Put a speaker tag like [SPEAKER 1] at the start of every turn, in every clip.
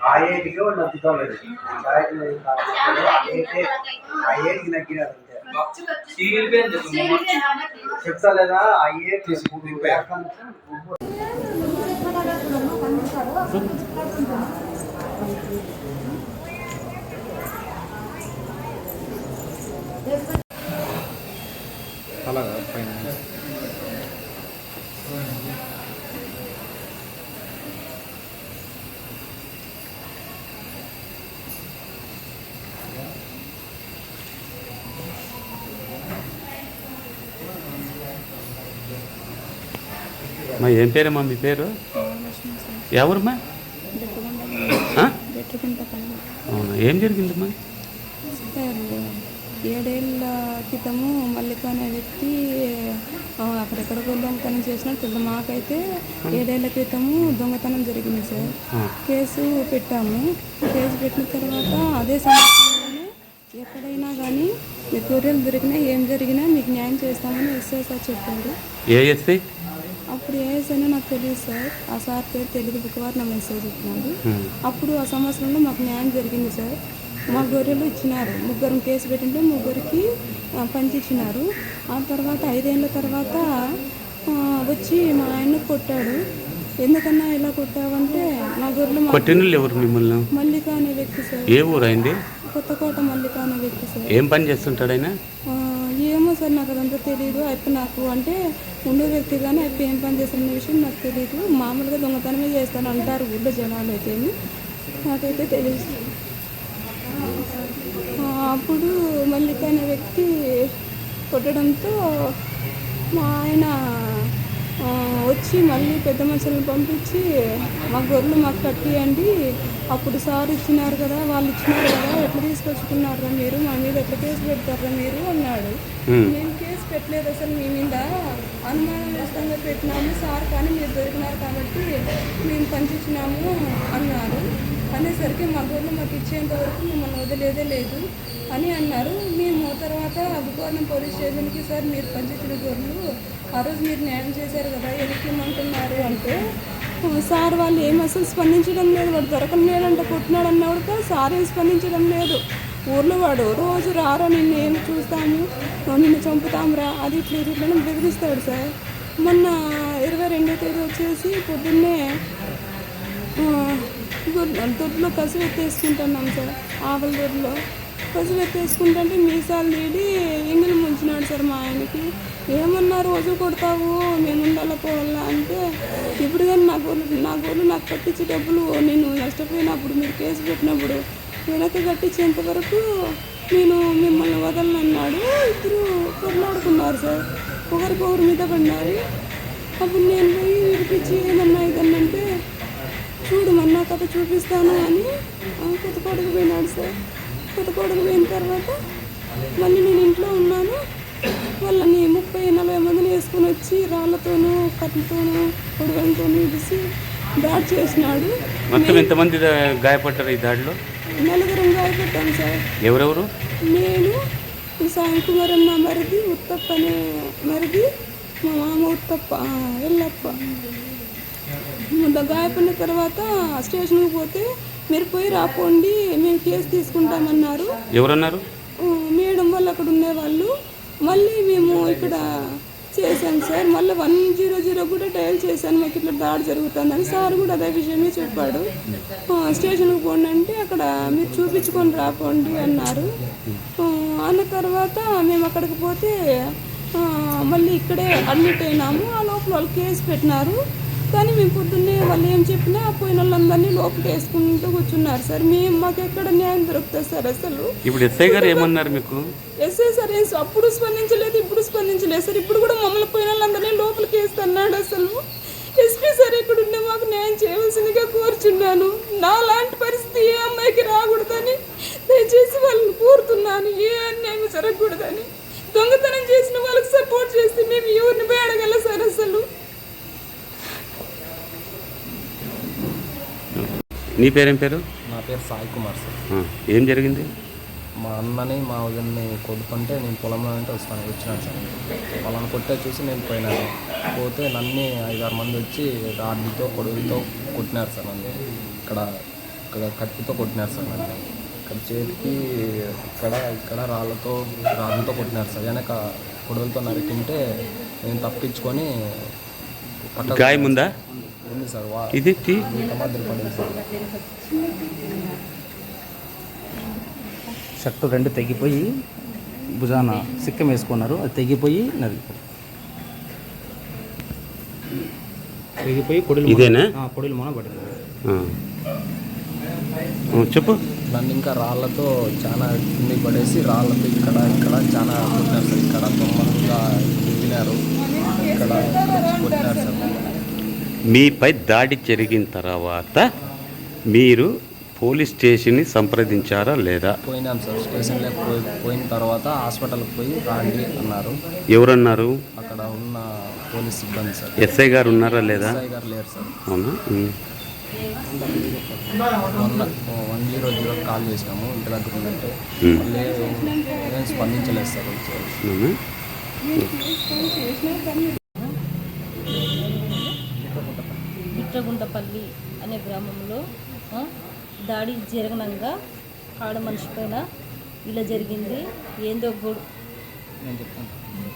[SPEAKER 1] ఆ ఏటికి వాడు. ఆ
[SPEAKER 2] సీరియల్ పేరు చెప్పు
[SPEAKER 1] చెప్తా లేదా? ఆ వ్యాఖ్యానం
[SPEAKER 3] అలాగా పైన
[SPEAKER 4] ఏం పేరమ్మా మీ పేరు? ఎవరమ్మా? అవునా ఏం జరిగిందమ్మా?
[SPEAKER 5] సార్ ఏడేళ్ళ క్రితము మల్లిక అనే వ్యక్తి అక్కడెక్కడికో దొంగతనం చేసినట్టు తెలుసు? మాకైతే ఏడేళ్ళ క్రితము దొంగతనం జరిగింది సార్. కేసు పెట్టాము. కేసు పెట్టిన తర్వాత అదే సంవత్సరంలోనే ఎక్కడైనా కానీ మీకు గొర్రెలు దొరికినా ఏం జరిగినా మీకు న్యాయం చేస్తామని ఎస్ఐ సార్ చెప్పారు.
[SPEAKER 4] ఏఎస్ఐ
[SPEAKER 5] అప్పుడు ఏఎస్ఐనో నాకు తెలియదు సార్. ఆ సార్ పేరు తెలియదు. బుక్కవారు నా మెసేజ్ చెప్పినాడు అప్పుడు ఆ సంవత్సరంలో మాకు న్యాయం జరిగింది సార్. మా గొర్రెలు ఇచ్చినారు. ముగ్గురు కేసు పెట్టింటే ముగ్గురికి ఆ, పంచి ఇచ్చినారు. ఆ తర్వాత ఐదేళ్ళ తర్వాత వచ్చి మా ఆయన కొట్టాడు. ఎందుకన్నా ఇలా కొట్టావంటే మా గొర్రెలు
[SPEAKER 4] కొట్టినోళ్ళు ఎవరు మిమ్మల్ని?
[SPEAKER 5] మల్లిక అనే వ్యక్తి సార్.
[SPEAKER 4] ఏ ఊరు అయింది?
[SPEAKER 5] కొత్తకోట మల్లిక అనే వ్యక్తి సార్.
[SPEAKER 4] ఏం పని చేస్తుంటాడు ఆయన?
[SPEAKER 5] ఏమో సార్ నాకు అదంతా తెలియదు అయిపోయి నాకు అంటే ఉండే వ్యక్తి కానీ అయిపోయి ఏం పని చేస్తున్న విషయం నాకు తెలియదు మామూలుగా దొంగతనమే చేస్తాను అంటారు ఊళ్ళో జనాలు అయితే నాకైతే తెలియదు అప్పుడు మల్లిక అనే వ్యక్తి కొట్టడంతో మా ఆయన వచ్చి మళ్ళీ పెద్ద మనుషులను పంపించి మా గొర్రెలు మాకు కట్టియండి అప్పుడు సార్ ఇచ్చినారు కదా వాళ్ళు ఇచ్చినారు కదా ఎట్లా తీసుకొచ్చుకున్నారా మీరు? మా మీద ఎట్లా కేసు పెడతారా మీరు? అన్నాడు. మేము. కేసు పెట్టలేదు అసలు మీ మీద. అనుమానవశంగా పెట్టినాము సార్ కానీ మీరు దొరికినారు కాబట్టి మేము పంచిచ్చినాము అన్నారు. అనేసరికి మా గొర్రెలు మాకు ఇచ్చేంత వరకు మిమ్మల్ని వదిలేదే లేదు అని అన్నారు. మేము తర్వాత అబ్బుకోవడం పోలీస్ స్టేషన్కి సార్ మీరు పంచించిన గొర్రెలు ఆ రోజు మీరు న్యాయం చేశారు కదా ఎందుకు ఇమ్మంటున్నారు? అంటే "ఆ, సార్ వాళ్ళు ఏం అసలు స్పందించడం లేదు. వాడు దొరకడం కొట్టినాడు కొట్టినాడన్నా కూడా సార్ ఏం స్పందించడం లేదు. ఊర్లో వాడు రోజు రారా నిన్ను ఏం చూస్తాము నిన్ను చంపుతాంరా? అది ఇట్లా ఇట్లా బెదిరిస్తాడు సార్. మొన్న ఇరవై రెండో తేదీ వచ్చేసి పొద్దున్నే దొడ్లో కసువు ఎత్తేసుకుంటున్నాం సార్ ఆవుల దొడ్లో. కసువు ఎత్తేసుకుంటుంటే మీసాలు తీడి ఎంగిలి ముంచినాడు సార్ మా ఆయనకి. ఏమన్నా రోజు కొడతావు? మేము ఉండాలా పోవాలా? అంటే ఇప్పుడు కానీ నా గోళ్ళు నా గోళ్ళు నాకు కట్టించే డబ్బులు నేను నష్టపోయినప్పుడు మీరు కేసు పెట్టినప్పుడు వెనక్కి కట్టించేంత వరకు నేను మిమ్మల్ని వదలనన్నాడు. ఇద్దరు కొట్లాడుకున్నారు సార్. ఒకరికొకరి మీద పడినారు అప్పుడు నేను పోయి విడిపించి ఏమన్నా ఇదన్నంటే చూడు మొన్న కథ చూపిస్తాను అని కొత్త కొడుకు పోయినాడు సార్. కొత్త కొడుకు పోయిన తర్వాత మళ్ళీ నేను ఇంట్లో ఉన్నాను. వాళ్ళని ముప్పై నలభై మందిని వేసుకొని వచ్చి రాళ్ళతోనూ కట్లతోనూ పొడవలతోనూ ఇడిసి దాడి చేసినాడు.
[SPEAKER 4] మొత్తం ఎంతమంది గాయపడ్డారు ఈ దాడిలో?
[SPEAKER 5] నలుగురం గాయపెట్టాను సార్.
[SPEAKER 4] ఎవరెవరు?
[SPEAKER 5] నేను సాయి కుమార్ అన్న మరిది ఉత్తప్ప అనే మరిది మా మామ ఉత్తప్ప ఎల్లప్ప. గాయపడిన తర్వాత స్టేషన్కి పోతే మీరు పోయి రాపోండి మేము కేసు తీసుకుంటామన్నారు.
[SPEAKER 4] ఎవరన్నారు?
[SPEAKER 5] మేడం వాళ్ళు అక్కడ ఉండేవాళ్ళు మళ్ళీ మేము ఇక్కడ చేశాం సార్. మళ్ళీ వన్ జీరో జీరో కూడా డయల్ చేశాను. మాకు ఇట్లా దాడి జరుగుతుందని సార్ కూడా అదే విషయమే చెప్పాడు. స్టేషన్కి పోండి అంటే అక్కడ మీరు చూపించుకొని రాపోండి అన్నారు. ఆ, అన్న తర్వాత మేము అక్కడికి పోతే మళ్ళీ ఇక్కడే అడ్మిట్ అయినాము. ఆ లోపల వాళ్ళు కేసు పెట్టినారు. కానీ మేము పొద్దున్నే వాళ్ళు ఏం చెప్పినా పోయిన వాళ్ళందరినీ లోపలికి వేసుకుంటూ కూర్చున్నారు సార్. మేము మాకు ఎక్కడ న్యాయం దొరుకుతుంది సార్ అసలు?
[SPEAKER 4] ఇప్పుడు ఎస్ఐ గారు ఏమన్నారు మీకు?
[SPEAKER 5] ఎస్ఐ సార్ అప్పుడు స్పందించలేదు ఇప్పుడు స్పందించలేదు సార్. ఇప్పుడు కూడా మమ్మల్ని పోయిన వాళ్ళందరినీ లోపలికి వేస్తున్నాడు అసలు. ఎస్పీ సార్ ఇక్కడ ఉండే మాకు న్యాయం చేయవలసిందిగా కోరుచున్నాను. నా లాంటి పరిస్థితి ఏ అమ్మాయికి రాకూడదని దయచేసి వాళ్ళని కోరుతున్నాను. ఏ అన్యాయం జరగకూడదని దొంగతనం చేసిన వాళ్ళకి సపోర్ట్ చేస్తే మేము ఎవరిని పోయి అడగల సార్ అసలు?
[SPEAKER 4] నీ పేరేం పేరు?
[SPEAKER 3] నా పేరు సాయి కుమార్ సార్.
[SPEAKER 4] ఏం జరిగింది?
[SPEAKER 3] మా అన్నని మా వదిన్ని కొడుతుంటే నేను పొలంలో అంటే వస్తాను వచ్చినాను సార్. వాళ్ళని కొట్టే చూసి నేను పోయినాను. పోతే నన్ను ఐదారు మంది వచ్చి రాడ్లతో కొడుకులతో కొట్టినారు సార్ నన్ను. ఇక్కడ ఇక్కడ కత్తితో కొట్టినారు సార్ నన్ను. ఇక్కడ చేతికి ఇక్కడ ఇక్కడ రాళ్ళతో రాళ్ళతో కొట్టినారు సార్. వెనక కొడుకులతో నరికింటే నేను తప్పించుకొని
[SPEAKER 4] గాయం ఉందా?
[SPEAKER 3] ఉంది సార్. వా
[SPEAKER 4] ఇది
[SPEAKER 3] మాదిరి పడింది సార్.
[SPEAKER 6] షర్టు రెండు తెగిపోయి భుజాన సిక్కం వేసుకున్నారు. అది తెగిపోయి నరిగిపోయి తెగిపోయి పొడిలు మొన-
[SPEAKER 4] ఇదేనా?
[SPEAKER 6] ఆ, పొడిలు మొన పడింది.
[SPEAKER 4] చెప్పు.
[SPEAKER 3] నన్ను ఇంకా రాళ్ళతో చాలా కింద పడేసి రాళ్ళతో ఇక్కడ ఇక్కడ చాలా కొట్టినారు సార్. ఇక్కడ తిప్పినారు ఇక్కడ కొట్టినారు సార్.
[SPEAKER 4] మీపై దాడి జరిగిన తర్వాత మీరు పోలీస్ స్టేషన్ని సంప్రదించారా లేదా?
[SPEAKER 3] పోయినాం సార్. స్టేషన్లో పోయి పోయిన తర్వాత హాస్పిటల్కి పోయి రాండి అన్నారు.
[SPEAKER 4] ఎవరన్నారు?
[SPEAKER 3] అక్కడ ఉన్న పోలీస్ సిబ్బంది సార్.
[SPEAKER 4] ఎస్ఐ గారు ఉన్నారా లేదా?
[SPEAKER 3] ఎస్ఐ గారు లేరు సార్.
[SPEAKER 4] అవునా? ఉమ్.
[SPEAKER 3] మొన్న వన్ జీరో జీరో కాల్ చేసినాము ఇంటి దగ్గర
[SPEAKER 4] Hmm.
[SPEAKER 3] మళ్ళీ ఏం స్పందించలేదు సార్. వచ్చి
[SPEAKER 4] అవునా?
[SPEAKER 7] బిట్రగుంటపల్లి అనే గ్రామంలో దాడి జరగనంగా ఆడ మనిషి పైన ఇలా జరిగింది. ఏందో గొడు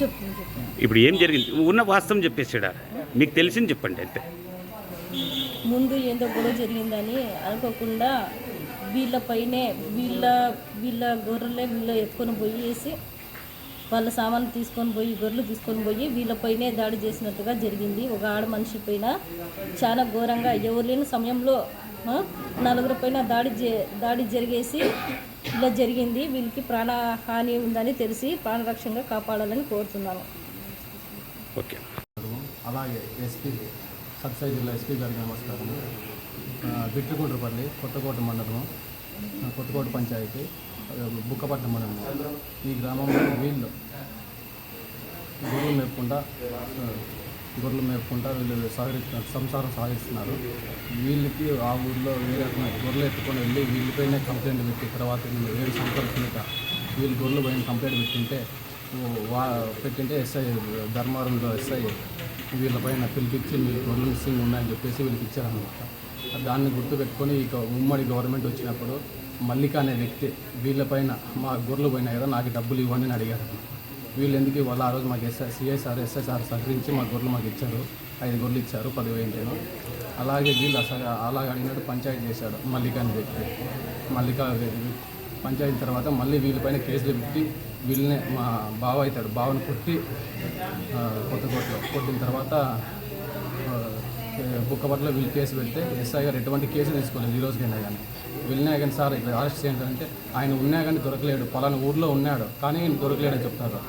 [SPEAKER 3] చెప్తాను.
[SPEAKER 4] ఇప్పుడు ఏం జరిగింది? ఉన్న వాస్తవం చెప్పేసాడా? మీకు తెలిసింది చెప్పండి అంతే.
[SPEAKER 7] ముందు ఏందో గొడవ జరిగిందని అనుకోకుండా వీళ్ళపైనే వీళ్ళ వీళ్ళ గొర్రెలే వీళ్ళ ఎత్తుకొని పోయి వేసి వాళ్ళ సామాన్లు తీసుకొని పోయి గొర్రెలు తీసుకొని పోయి వీళ్ళపైనే దాడి చేసినట్టుగా జరిగింది. ఒక ఆడ మనిషి పైన చాలా ఘోరంగా ఎవరు లేని సమయంలో నలుగురు పైన దాడి దాడి జరిగేసి ఇలా జరిగింది. వీళ్ళకి ప్రాణహాని ఉందని తెలిసి ప్రాణరక్షంగా కాపాడాలని కోరుతున్నాను.
[SPEAKER 4] ఓకే.
[SPEAKER 8] అలాగే ఎస్పీ సత్సాయి జిల్లా ఎస్పీ గారికి నమస్కారం కొత్తకోట మండలం. కొత్తకోట పంచాయతీ బుక్కపట్నం మండలం ఈ గ్రామంలో వీళ్ళు గొర్రెలు మేపుకుంటా గొర్రెలు మేపుకుంటా వీళ్ళు సహకరిస్తున్నారు సంసారం సాగిస్తున్నారు వీళ్ళకి ఆ ఊర్లో వేరే గొర్రెలు ఎత్తుకొని వెళ్ళి వీళ్ళపైనే కంప్లైంట్ పెట్టి తర్వాత ఏడు సంవత్సరాల వీళ్ళు గొర్రెలు పైన కంప్లైంట్ పెట్టింటే వా పెట్టింటే ఎస్ఐ ధర్మవరంలో ఎస్ఐ వీళ్ళపైన పిలిపించి మీరు గొర్రెలు మిస్సింగ్ ఉన్నాయని చెప్పేసి వీళ్ళకి ఇచ్చారనమాట దాన్ని గుర్తుపెట్టుకొని ఇక ఉమ్మడి గవర్నమెంట్ వచ్చినప్పుడు మల్లిక అనే వ్యక్తి వీళ్ళపైన మా గొర్రెలు పోయినా కదా నాకు డబ్బులు ఇవ్వండి అని అడిగారు. వీళ్ళు ఎందుకు ఇవ్వాలి ఆ రోజు మాకు ఎస్ఐ సిఐసార్ ఎస్ఎస్ఆర్ సహకరించి మా గొర్రెలు మాకు ఇచ్చారు. ఐదు గొర్రెలు ఇచ్చారు పదివేలు అలాగే వీళ్ళు అసలు అలాగ అడిగినట్టు పంచాయతీ చేశాడు మల్లిక అనే వ్యక్తి. మల్లిక పంచాయతీ తర్వాత మళ్ళీ వీళ్ళపైన కేసులు పెట్టి వీళ్ళనే మా బావ అవుతాడు బావని కొట్టి కొత్త కొట్టు కొట్టిన తర్వాత బుక్కపట్లో వీళ్ళు కేసు పెడితే ఎస్ఐ గారు ఎటువంటి కేసు తీసుకోలేదు ఈ రోజుకైనా కానీ. వెళ్ళినా కానీ సార్ ఇక్కడ అరెస్ట్ చేయండి అంటే ఆయన ఉన్నా కానీ దొరకలేడు. పలానా ఊర్లో ఉన్నాడు కానీ ఈయన దొరకలేడని చెప్తారు.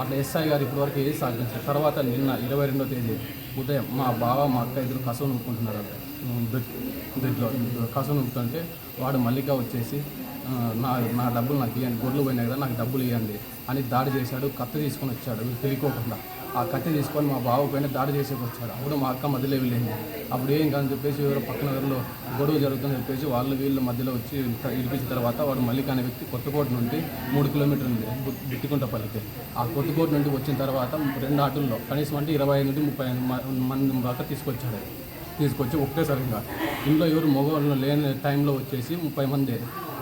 [SPEAKER 8] అట్లా ఎస్ఐ గారు ఇప్పటివరకు ఏది సాధించారు తర్వాత నిన్న ఇరవై రెండో తేదీ ఉదయం మా బావ మా అక్క ఇద్దరు కసువు నొప్పుకుంటున్నారు దీంట్లో కసువు నూపుతుంటే వాడు మల్లిక వచ్చేసి నా నా డబ్బులు నాకు ఇవ్వండి గొర్రెలు పోయినాయి కదా నాకు డబ్బులు ఇవ్వండి అని దాడి చేశాడు కత్తి తీసుకొని వచ్చాడు. వీళ్ళు తెలియకోకుండా. ఆ కత్తి తీసుకొని మా బావ పైన దాడి చేసేకి వచ్చాడు అప్పుడు మా అక్క మధ్యలో వెళ్ళింది. అప్పుడు ఏం కాదని చెప్పేసి ఎవరో పక్కన ఎవరిలో గొడవ జరుగుతుందని చెప్పేసి వాళ్ళు వీళ్ళు మధ్యలో వచ్చి ఇడిపించిన తర్వాత వాడు మల్లిక అనే వ్యక్తి కొత్తకోట నుండి మూడు కిలోమీటర్లు ఉంది బు- ఆ కొత్తకోట నుండి వచ్చిన తర్వాత రెండు ఆటల్లో కనీసం అంటే ఇరవై ఐదు నుండి ముప్పై మంది దాకా తీసుకొచ్చాడు. తీసుకొచ్చి ఒకటేసారిగా ఇంట్లో ఎవరు మగవాళ్ళు లేని టైంలో వచ్చేసి ముప్పై మంది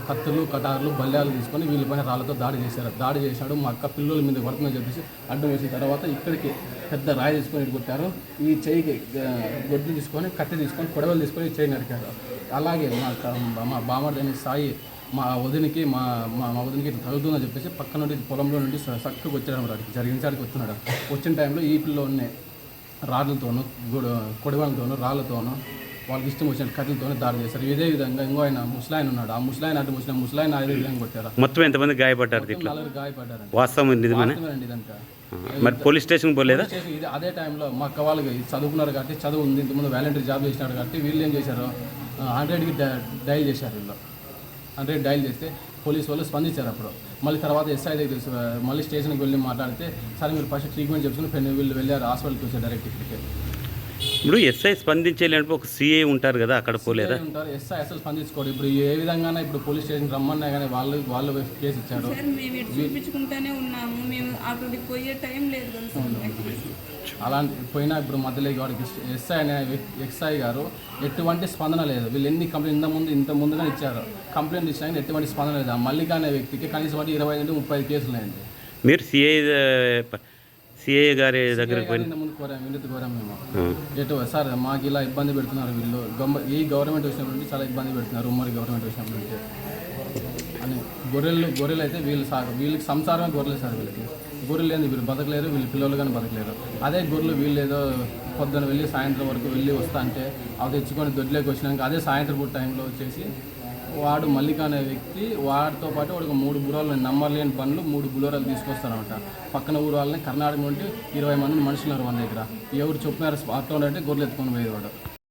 [SPEAKER 8] కత్తులు కటార్లు బల్యాలు తీసుకొని వీళ్ళపైన రాళ్ళతో దాడి చేశారు. దాడి చేశాడు. మా అక్క పిల్లల మీద పడుతుందని చెప్పేసి అడ్డం వేసిన తర్వాత ఇక్కడికి పెద్ద రాయి తీసుకొని కొట్టారు. ఈ చెయ్యికి గొడ్డు తీసుకొని కత్తి తీసుకొని కొడవలు తీసుకొని చెయ్యి నరికారు. అలాగే మా మా బామర్దని సాయి మా వదినికి మా మా మా వదినికి ఇట్లా తగులుతుందని చెప్పేసి పక్క నుండి పొలంలో నుండి చక్కగా వచ్చాడు అన్నమాట జరిగిన వస్తున్నాడు. వచ్చిన టైంలో ఈ పిల్ల రాళ్ళతోనూ గుడ కొడవలతోనూ రాళ్ళతోనూ వాళ్ళకి ఇష్టం వచ్చిన కట్టెలతోనే దాడి చేశారు. ఇదే విధంగా ఇంకో ఆయన ముసలాయన ఉన్నాడు. ఆ ముసలాయన అటు ముసలాయన ముసలాయన అదే విధంగా కొట్టారు.
[SPEAKER 4] మొత్తం ఎంతమంది గాయపడ్డారు
[SPEAKER 8] నలుగురు గాయపడ్డారండి.
[SPEAKER 4] వాస్తవం
[SPEAKER 8] ఇదంతా.
[SPEAKER 4] మరి పోలీస్ స్టేషన్కి పోలేదా?
[SPEAKER 8] ఇది అదే టైంలో మా అక్క వాళ్ళకి చదువుకున్నారు కాబట్టి చదువు ఉంది. ఇంతకుముందు వాలంటీర్ జాబ్ చేసినారు కాబట్టి వీళ్ళు ఏం చేశారు? హండ్రెడ్కి డైల్ చేశారు వీళ్ళు. హండ్రెడ్ డైల్ చేస్తే పోలీస్ వాళ్ళు స్పందించారు అప్పుడు. మళ్ళీ తర్వాత ఎస్ఐ దగ్గర మళ్ళీ స్టేషన్కి వెళ్ళి మాట్లాడితే సరే మీరు ఫస్ట్ ట్రీట్మెంట్ చెప్పుకుని వీళ్ళు వెళ్ళారు హాస్పిటల్కి వచ్చారు డైరెక్ట్ ఇక్కడికి.
[SPEAKER 4] ఇప్పుడు ఎస్ఐ స్పందించేలేనప్పుడు ఒక సిఐ ఉంటారు కదా అక్కడ పోలేదా?
[SPEAKER 8] ఉంటారు. ఎస్ఐ అసలు స్పందించుకోడు. ఇప్పుడు ఏ విధంగా ఇప్పుడు పోలీస్ స్టేషన్ రమ్మన్నా కానీ వాళ్ళు వాళ్ళు కేసు ఇచ్చారు
[SPEAKER 5] సార్ మేము ఇటు చూపించుకుంటానే ఉన్నాము. మేము అక్కడికి పోయే టైం లేదు.
[SPEAKER 8] అలాంటి పోయినా ఇప్పుడు మధ్యలో వాడికి ఎస్ఐ అనే వ్యక్తి- ఎస్ఐ గారు ఎటువంటి స్పందన లేదు. వీళ్ళు ఎన్ని కంప్లైంట్ ఇంత ముందు ఇంత ముందుగా ఇచ్చారు. కంప్లైంట్ ఇచ్చినా కానీ ఎటువంటి స్పందన లేదు. ఆ మల్లిక అనే వ్యక్తికి కనీసం వాటి ఇరవై నుండి ముప్పై కేసులు ఉన్నాయండి.
[SPEAKER 4] మీరు సిఐ సిఐ గారి దగ్గరికి పోయి
[SPEAKER 8] ఇంత ముందు కోరాం వినతి కోరాం మేము. ఎటు సార్ మాకు ఇలా ఇబ్బంది పెడుతున్నారు వీళ్ళు. ఈ గవర్నమెంట్ వచ్చినప్పటి నుంచి చాలా ఇబ్బంది పెడుతున్నారు ఉమ్మడి గవర్నమెంట్ వచ్చినప్పటి నుంచి. అని గొర్రెలు గొర్రెలు అయితే వీళ్ళు సాగు వీళ్ళకి సంసారమే గొర్రెలు సార్ వీళ్ళకి. గొర్రెలు ఏంది? వీళ్ళు బతకలేరు వీళ్ళ పిల్లలు కానీ బతకలేరు. అదే గొర్రెలు వీళ్ళు ఏదో పొద్దున వెళ్ళి సాయంత్రం వరకు వెళ్ళి వస్తా అంటే అవి తెచ్చుకొని దొడ్లోకి వచ్చినాక అదే సాయంత్రం పూట టైంలో వచ్చేసి వాడు మల్లిక అనే వ్యక్తి వాడితో పాటు వాడికి మూడు బురాలు నంబర్ లేని పనులు మూడు బులోరాలు తీసుకొస్తారనమాట పక్కన ఊరు వాళ్ళని కర్ణాటక నుండి ఇరవై మంది మనుషులు ఉన్నారు మన దగ్గర. ఎవరు చొప్పున స్పాట్లో అంటే గొర్రెలు ఎత్తుకొని పోయేవాడు